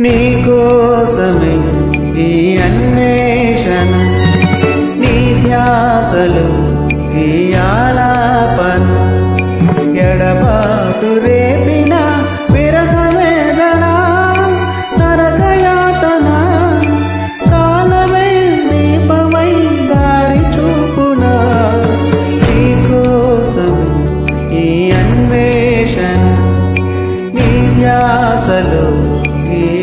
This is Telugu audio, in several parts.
నీకోసమే ఈ అన్వేషణ నీ ధ్యాసలు ఈ ఆలాపన. ఎడబాటు రేపిన విరహ వేదన నరకయాతన కాలమై దీపమై దారి చూపున. నీకోసం ఈ అన్వేషణ నీ ధ్యాసలు ఈ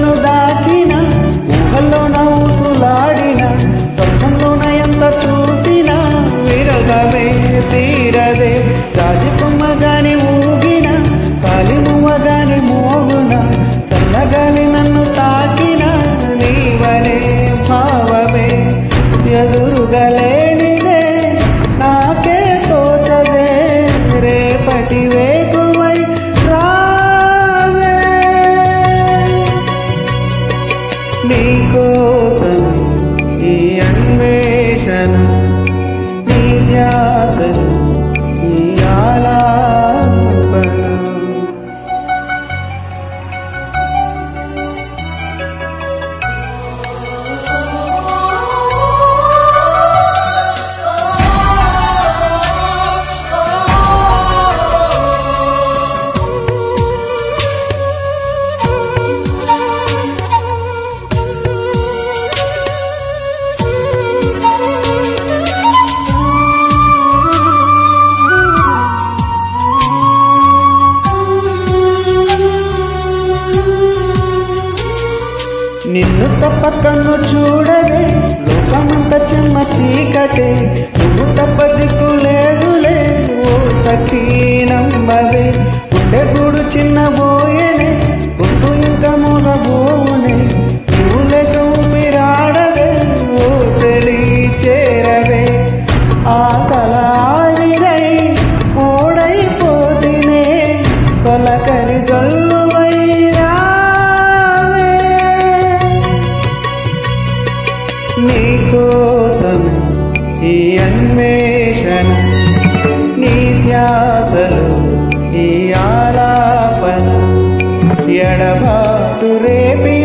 ನುದಾ నీ నిన్ను తప్ప కన్ను చూడదే లోకమంత చెమ్మ చీకటే. నువ్వు తప్ప దిక్కు లేదులే ఓ సఖీ. నీకోసం ఈ అన్వేషణ నీత్యాసలు ఈ ఆలాపన ఎడబాటు రేపి